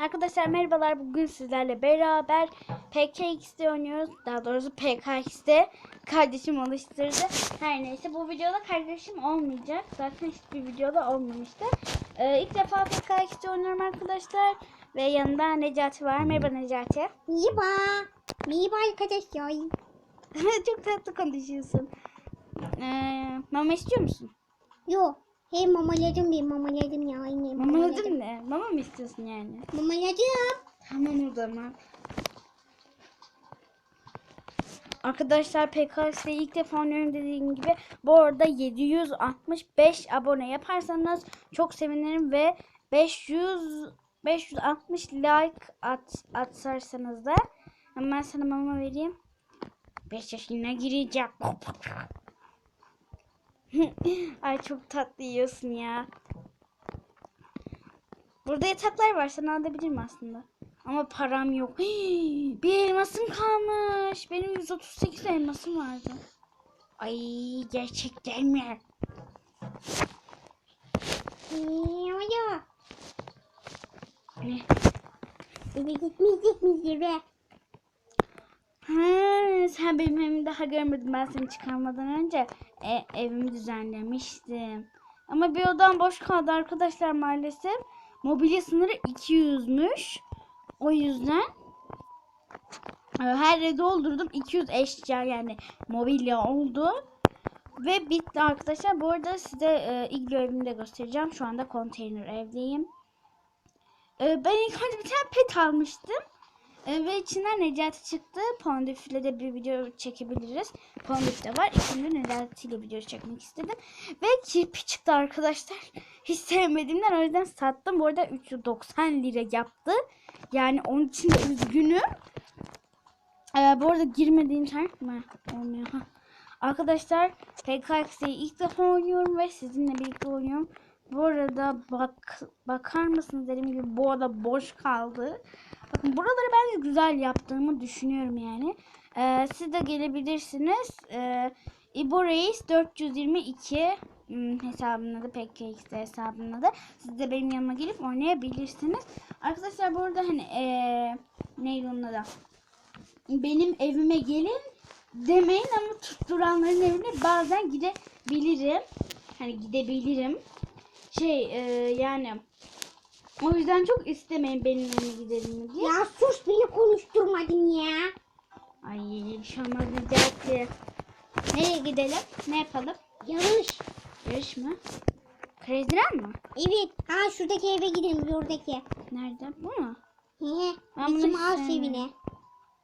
Arkadaşlar merhabalar. Bugün sizlerle beraber PKX'de oynuyoruz. Daha doğrusu PKX'de kardeşim alıştırdı. Her neyse bu videoda kardeşim olmayacak. Zaten hiçbir videoda olmamıştı. Ee, ilk defa PKX'de oynuyorum arkadaşlar. Ve yanında Necati var. Merhaba Necati. Merhaba. Merhaba arkadaşlar. Çok tatlı konuşuyorsun. Ee, mama istiyor musun? Yo. Hey mamaladım bir mamaladım ya. Anne, Mamaladın ne? Mama mı istiyorsun yani? Mamaladım. Tamam o zaman. Arkadaşlar PKX'de ilk defa oynuyorum dediğim gibi bu arada 765 abone yaparsanız çok sevinirim ve 500 560 like at atarsanız da hemen sana mama vereyim. 5 yaşına girecek. Ay çok tatlı yiyorsun ya. Burada yataklar var. Sana alabilirim aslında. Ama param yok. Bir elmasım kalmış. Benim 138 elmasım vardı. Ay gerçekten mi? Ya. Ne? Eve gitmeyecek miyiz eve? Ha, sen benim evimi daha görmedin. Ben seni çıkarmadan önce e, evimi düzenlemiştim. Ama bir odam boş kaldı arkadaşlar maalesef. Mobilya sınırı 200'müş. O yüzden e, her yeri doldurdum. 200 eşya yani mobilya oldu. Ve bitti arkadaşlar. Bu arada size e, iglo evimi de göstereceğim. Şu anda konteyner evdeyim. E, ben ilk önce bir tane pet almıştım. E, ve içinden Necati çıktı. Pondif ile de bir video çekebiliriz. Pondif de var. İçinde Necati ile video çekmek istedim. Ve kirpi çıktı arkadaşlar. Hiç sevmediğimden o yüzden sattım. Bu arada 390 lira yaptı. Yani onun için üzgünüm. E, bu arada girmediğim şart mı? Olmuyor. Ha. Arkadaşlar PKX'yi ilk defa oynuyorum ve sizinle birlikte oynuyorum. Bu arada bak bakar mısınız dediğim gibi bu arada boş kaldı. Bakın buraları ben güzel yaptığımı düşünüyorum yani. Ee, siz de gelebilirsiniz. Ee, İbo Reis 422 hmm, hesabının adı PKX hesabının adı. Siz de benim yanıma gelip oynayabilirsiniz. Arkadaşlar burada hani ee, neydi adı? Benim evime gelin demeyin ama tutturanların evine bazen gidebilirim. Hani gidebilirim. Şey ee, yani o yüzden çok istemeyin benim evime gidelim diye. Ya sus beni konuşturmadın ya. Ay bir şey olmaz Necati. Nereye gidelim? Ne yapalım? Yarış. Yarış mı? Krediren mi? Evet. Ha şuradaki eve gidelim oradaki. Nerede? Bu mu? He. Bizim sevmiyorum. evine.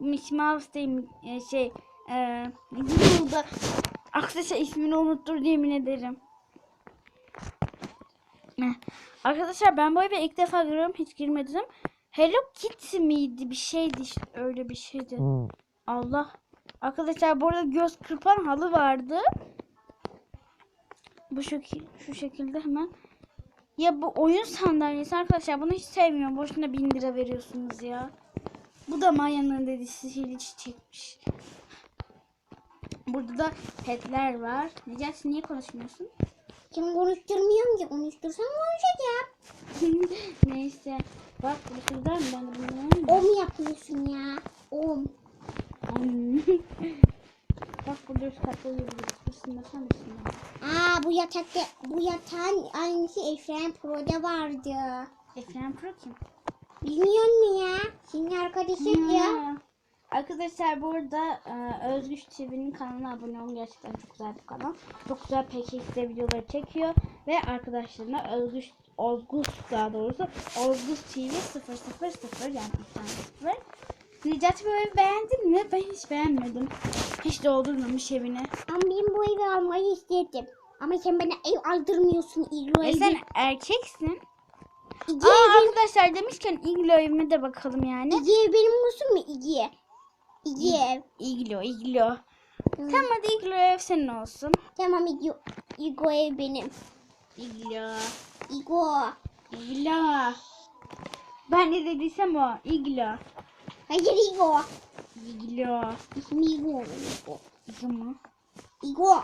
Mickey Mouse değil? Ee, şey. Eee. Burada. Arkadaşlar ismini unuttur yemin ederim. Arkadaşlar ben bu eve ilk defa görüyorum. Hiç girmedim. Hello Kitty miydi? Bir şeydi işte. Öyle bir şeydi. Allah. Arkadaşlar burada göz kırpan halı vardı. Bu şekil, şu şekilde hemen. Ya bu oyun sandalyesi arkadaşlar bunu hiç sevmiyorum. Boşuna bin lira veriyorsunuz ya. Bu da Maya'nın dedisi hili çiçekmiş. Burada da petler var. Necati niye konuşmuyorsun? Kim konuşturmuyorum ki. Konuştursam konuşacağım. Neyse. Bak bu şuradan? Ben bunu O mu yapıyorsun ya? Om. Bak burada üst katta uyuyabiliriz. Sen misin? Aa bu yatakta bu yatağın aynısı Efren Pro'da vardı. Efren Pro kim? Bilmiyor musun ya? Senin arkadaşın ya. Arkadaşlar burada e, Özgüç TV'nin kanalına abone olun. Gerçekten çok güzel bir kanal. Çok güzel PKX'de videoları çekiyor. Ve arkadaşlarına Özgüç Ozgus daha doğrusu Ozgus TV 000 yani bir sıfır. Necati böyle beğendin mi? Ben hiç beğenmedim. Hiç doldurmamış evini. Ama ben bu evi almayı istedim. Ama sen bana ev aldırmıyorsun İglo E evi. sen erkeksin. İgi Aa arkadaşlar demişken iglo evime de bakalım yani. İgi benim olsun mu İgi? İgi ev. İglo, iglo. Hı. Tamam hadi iglo ev senin olsun. Tamam İgi, İgo ev benim. İglo. İgo. İglo. Ben ne dediysem o. İglo. Hayır İgo. İglo. İsmi. İglo mu? İgo.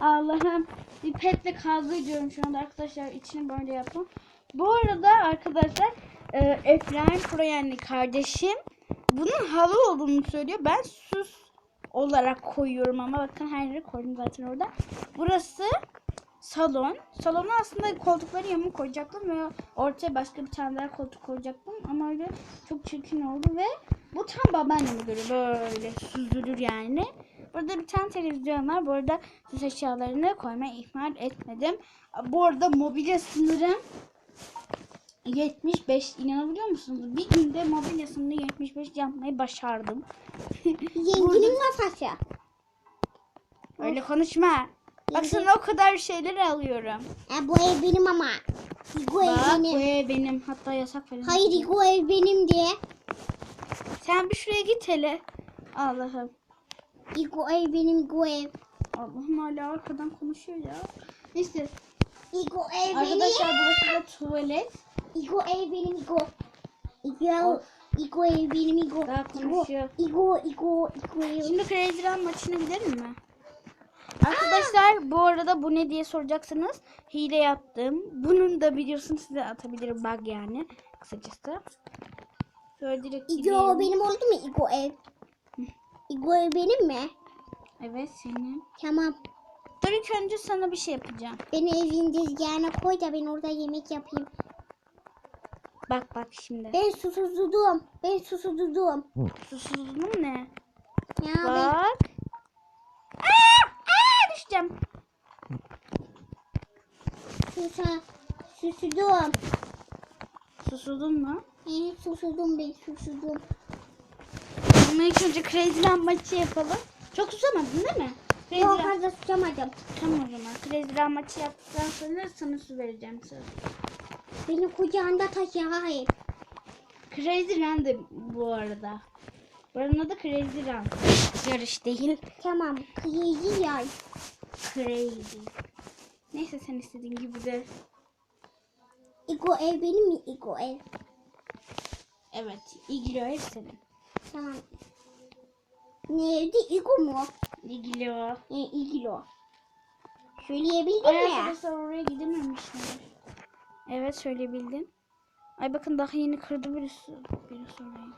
Allah'ım. Bir petle kavga ediyorum şu anda arkadaşlar. İçini böyle yapın. Bu arada arkadaşlar e, Efraim Pro yani kardeşim bunun halı olduğunu söylüyor. Ben süs olarak koyuyorum ama bakın her yere koydum zaten orada. Burası salon. Salona aslında koltukları yamuk koyacaktım ve ortaya başka bir tane daha koltuk koyacaktım ama öyle çok çirkin oldu ve bu tam babaanneme göre böyle süzülür yani. Burada bir tane televizyon var. Bu arada süs eşyalarını koymaya ihmal etmedim. Bu arada mobilya sınırım 75 inanabiliyor musunuz? Bir günde mobilya sınırı 75 yapmayı başardım. Yenginin masası. Öyle konuşma. Bak sana o kadar şeyler alıyorum. Ha, bu ev benim ama. İgo ev Bak bu benim. ev benim. Hatta yasak falan. Hayır İgo ev benim diye. Sen bir şuraya git hele. Allah'ım. İgo ev benim İgo ev. Allah'ım hala arkadan konuşuyor ya. Neyse. İgo ev Arkadaşlar benim. burası da tuvalet. İgo ev benim İgo. İgo. İgo ev benim İgo. Daha İgo. konuşuyor. İgo İgo İgo ev. Şimdi Crazy Run maçına gidelim mi? Arkadaşlar bu arada bu ne diye soracaksınız. Hile yaptım. Bunun da videosunu size atabilirim bug yani. Kısacası. Şöyle direkt İgo gidelim. benim oldu mu İgo ev? İgo ev benim mi? Evet senin. Tamam. Dur ilk önce sana bir şey yapacağım. Beni evin dizgahına koy da ben orada yemek yapayım. Bak bak şimdi. Ben susuzudum. Ben susuzudum. Susuzluğum ne? Ya ben Bak. Aa, aa, düşeceğim. susa, susudum. Susuzluğum mu? Ee, susudum ben susudum. Ama ilk önce Crazy Run maçı yapalım. Çok susamadın değil mi? Crazy Yok fazla susamadım. Tamam o zaman. Crazy Run maçı yaptıktan sonra sana su vereceğim söz. Beni kucağında taşı hayır. Crazy Run de bu arada. Buranın adı Crazy Run. Yarış değil. Tamam. Kıyıcı yay. Crazy. Neyse sen istediğin gibi de. İgo ev benim mi? İgo ev. Evet. İlgili o ev senin. Tamam. Nerede? İgo mu? İlgili o. Ee, İgilo. Söyleyebildin mi? arkadaşlar oraya gidememişler. Evet söyleyebildim. Ay bakın daha yeni kırdı birisi. Birisi orayı.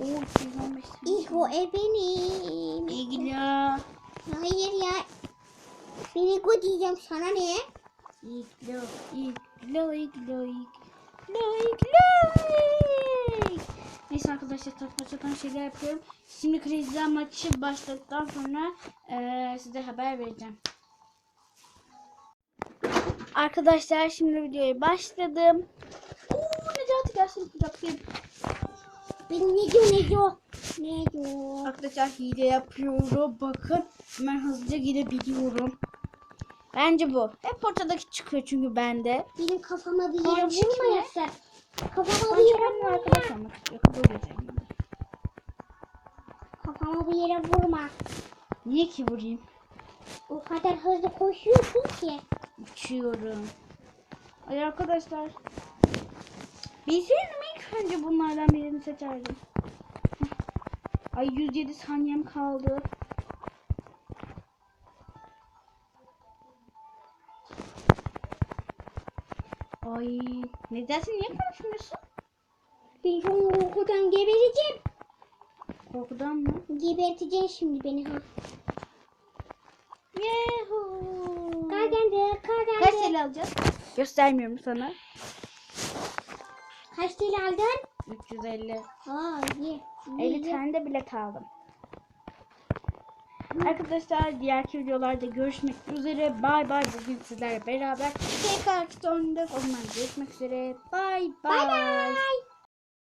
Oo 215 tane. İgo ev benim. O. Hayır ya. Ben İgo diyeceğim sana ne? İlgili o. İlgili o. İlgili o. İlgili o. İlgili o. Neyse arkadaşlar saçma sapan şeyler yapıyorum. Şimdi Run maçı başladıktan sonra eee, size haber vereceğim. Arkadaşlar şimdi videoya başladım. Oo Necati gelsin kucaklayayım. Ben ne diyor ne diyor? Ne diyor? Arkadaşlar hile yapıyorum. Bakın hemen hızlıca gidebiliyorum. Bence bu. Hep ortadaki çıkıyor çünkü bende. Benim kafama bir yere vurma mi? yasak. Kafama Ben bir yere vurma. arkadaş olmak istiyorum. Kabul edeceğim. Kafama bir yere vurma. Niye ki vurayım? O kadar hızlı koşuyorsun ki. Uçuyorum. Ay arkadaşlar. Bilseydim ilk önce bunlardan birini seçerdim. Ay 107 saniyem kaldı. Ay Necati niye konuşmuyorsun? Ben şu korkudan gebereceğim. Korkudan mı? Geberteceksin şimdi beni ha. TL alacağız? Göstermiyorum sana. Kaç TL aldın? 350. Aa iyi. 50 iyi. tane de bilet aldım. Arkadaşlar diğerki videolarda görüşmek üzere. Bay bay. Bugün sizlerle beraber tekrar sonunda olman görüşmek üzere. Bay Bay bay. bay.